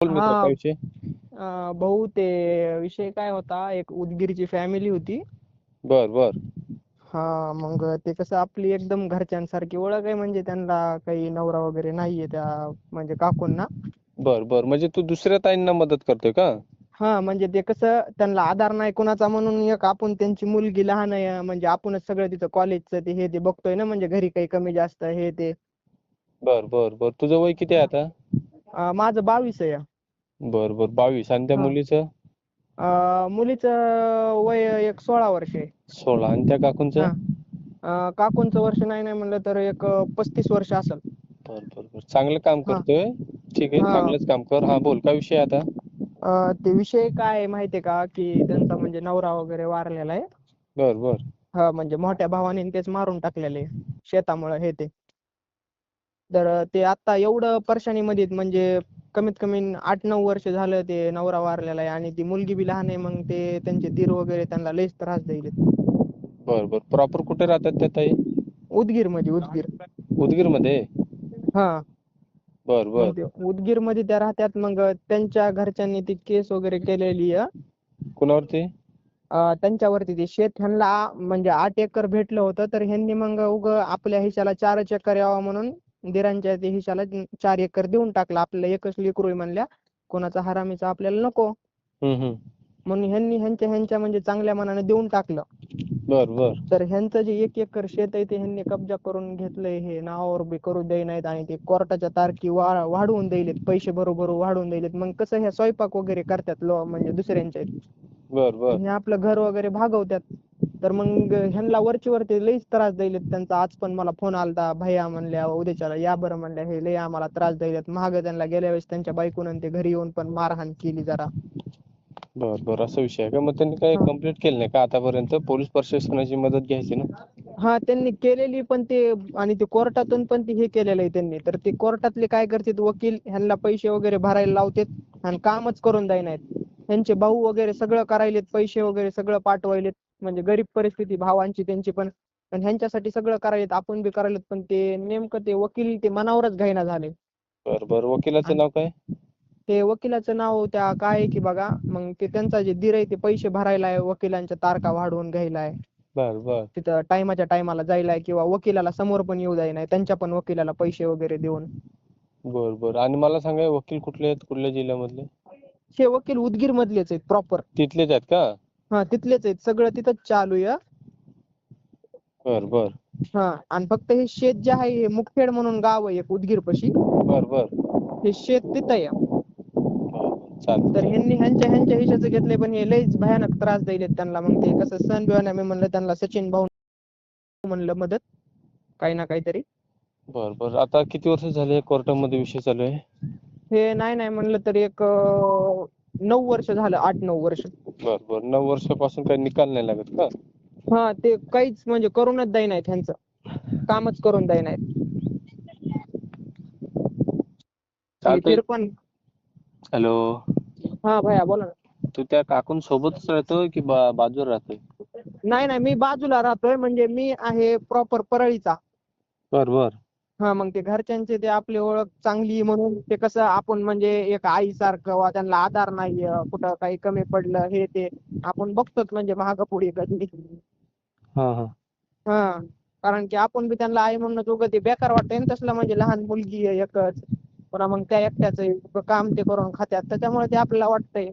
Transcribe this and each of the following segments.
बोल मित्र हा. काय विषय? अं, भाऊ ते विषय काय होता एक उदगीरची फॅमिली होती. बर बर. हा मग ते कसं आपली एकदम घरच्यांसारखी ओळख आहे म्हणजे त्यांना काही नवरा वगैरे नाहीये त्या म्हणजे काकूंना. बर बर. म्हणजे तू दुसऱ्या ताईंना मदत करतोय का? हा म्हणजे ते कसं त्यांना आधार नाही कोणाचा म्हणून एक आपण त्यांची मुलगी लहान आहे म्हणजे आपणच सगळं तिथं कॉलेजचं ते हे ते बघतोय ना म्हणजे घरी काही कमी जास्त हे ते. बर बर बर. तुझं वय किती आहे आता? अं, माझं बावीस आहे. बर बर. बावीस. आणि त्या हा. मुलीचं? अं, मुलीचं वय एक सोळा वर्ष आहे. सोळा. आणि त्या काकूंचं? हा. अं, काकूंचं वर्ष नाही नाही म्हणलं तर एक पस्तीस वर्ष असेल. बर बर बर. चांगलं काम हा. करतोय. ठीक आहे. हा. चांगलंच काम कर. हा बोल. काय विषय आहे आता? अं, ते विषय काय आहे माहितीये का? की त्यांचा म्हणजे नवरा वगैरे वारलेला आहे. बर बर. हा म्हणजे मोठ्या भावाने तेच मारून टाकलेले शेतामुळे हे ते. तर ते आता एवढं परेशानीमध्ये आहेत म्हणजे कमीत कमी आठ नऊ वर्ष झालं ते नवरा वारलेला आहे आणि ती मुलगी बी लहान आहे मग ते त्यांचे दीर वगैरे त्यांना लयच त्रास द्यायलेत बर बर. प्रॉपर कुठे राहतात त्या ताई? उदगीरमध्ये उदगीर. उदगीरमध्ये हा. बर बर ते उदगीरमध्ये त्या राहत्यात मग त्यांच्या घरच्यांनी ती केस वगैरे केलेली आहे. कुणावरती? अं, त्यांच्यावरती ते शेत ह्यांना म्हणजे आठ एकर भेटलं होतं तर ह्यांनी मग उग आपल्या हिशाला चारच एकर यावं म्हणून दिरांच्या ते हिशाला चार एकर देऊन टाकलं. आपल्याला एकच लेकरू म्हणल्या कोणाचा हरामीचा आपल्याला नको. म्हणून ह्यांनी ह्यांच्या ह्यांच्या म्हणजे चांगल्या मनाने देऊन टाकलं. बर बर. तर ह्यांचं जे एक एकर शेत आहे ते ह्यांनी कब्जा करून घेतलंय. हे नावावर बी करू देई नाहीत आणि ते कोर्टाच्या तारखी वाढवून द्यायलेत पैसे बरोबर वाढवून द्यायलेत मग कसं ह्या स्वयंपाक वगैरे करतात लो म्हणजे दुसऱ्यांच्या बर बर. आणि आपलं घर वगैरे भागवतात. तर मग ह्यांना वरची वरती लईच त्रास द्यायलेत त्यांचा. आज पण मला फोन आलता. भैया म्हणल्या उद्याच्याला या बरं म्हणल्या. हे लई आम्हाला त्रास द्यायलेत. महाग त्यांना गेल्या वेळेस त्यांच्या बायकोनं ते घरी येऊन पण मारहाण केली जरा. बर बर. असा विषय आहे का? मग त्यांनी काही. कंप्लीट केलं नाही का आतापर्यंत? पोलीस प्रशासनाची मदत घ्यायची ना? हा त्यांनी केलेली पण ते आणि ते कोर्टातून पण ते हे केलेलं आहे त्यांनी. तर ते कोर्टातले काय करतात? वकील ह्यांना पैसे वगैरे भरायला लावतात आणि कामच करून नाहीत. त्यांचे भाऊ वगैरे सगळं करायलेत पैसे वगैरे सगळं पाठवायलेत. म्हणजे गरीब परिस्थिती भावांची त्यांची पण. पण ह्यांच्यासाठी सगळं करायलेत आपण बी करायलेत पण ते नेमकं ते वकील ते मनावरच घाईना झाले. बर बर. वकिलाचं नाव काय? ते वकिलाचं नाव त्या काय आहे की बघा मग ते त्यांचा जे दीर आहे ते पैसे भरायला आहे वकिलांच्या तारखा वाढवून घ्यायला आहे बर बर. तिथं टायमाच्या टायमाला जायला आहे किंवा वकिलाला समोर पण येऊ नाही त्यांच्या पण वकिलाला पैसे वगैरे देऊन. बर बर. आणि मला सांगा हे वकील कुठले आहेत? कुठल्या जिल्ह्यामधले? हे वकील उदगीर मधलेच आहेत प्रॉपर तिथलेच आहेत का? हा तिथलेच आहेत. सगळं तिथंच चालू आहे बर बर. हा आणि फक्त हे शेत जे आहे हे मुखेड म्हणून गाव आहे एक उदगीर पशी बर बर. हे शेत तिथं आहे. चालतं तर ह्यांनी ह्यांच्या ह्यांच्या हिशाचं घेतलंय पण हे लयच भयानक त्रास द्यायलेत त्यांना. मग ते कसं सण बिवाना मी म्हणलं त्यांना सचिन भाऊ म्हणलं मदत काही ना काहीतरी. बर बर. आता किती वर्ष झाले कोर्टामध्ये विषय चालू आहे? हे नाही नाही म्हणलं तर एक अं, नऊ वर्ष झालं आठ नऊ वर्ष. बर बर. नऊ वर्षापासून काही निकाल नाही लागत का? हा ते काहीच म्हणजे करूनच द्याय नाहीत ह्यांचं. कामच करून द्याय नाहीत. चालतंय. हॅलो. हा भैया बोला ना. तू त्या काकून सोबतच राहतो की बा बाजूला राहतोय? नाही नाही मी बाजूला राहतोय. म्हणजे मी आहे प्रॉपर परळीचा. बर बर. हा मग ते घरच्यांचे ते आपली ओळख चांगली आहे म्हणून ते कसं आपण म्हणजे एक आईसारखं वा त्यांना आधार नाही कुठं काही कमी पडलं हे ते आपण बघतोच म्हणजे महाग पुढे कधी. हा हा. हा कारण की आपण बी त्यांना आई म्हणून उगं ते बेकार वाटतंय. ना तसलं म्हणजे लहान मुलगी आहे एकच. पुन्हा मग त्या एकट्याच काम ते करून खात्यात. त्याच्यामुळे ते आपल्याला वाटतंय.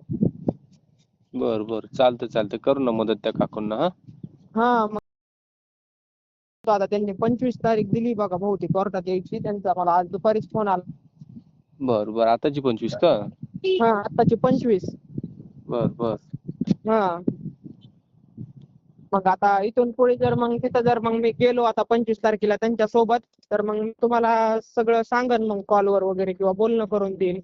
बर बर. चालतंय चालतंय. करू ना मदत त्या काकूंना हा? हा मग तो आता त्यांनी पंचवीस तारीख दिली बघा बहुतेक कोर्टात यायची त्यांचा मला आज दुपारीच फोन आला. बर बर. आताची पंचवीस का? हा आताची पंचवीस. बर बर. हा. मग आता इथून पुढे जर मग तिथं जर मग मी गेलो आता पंचवीस तारखेला त्यांच्यासोबत तर मग मी तुम्हाला सगळं सांगन मग कॉलवर वगैरे किंवा बोलणं करून देईन.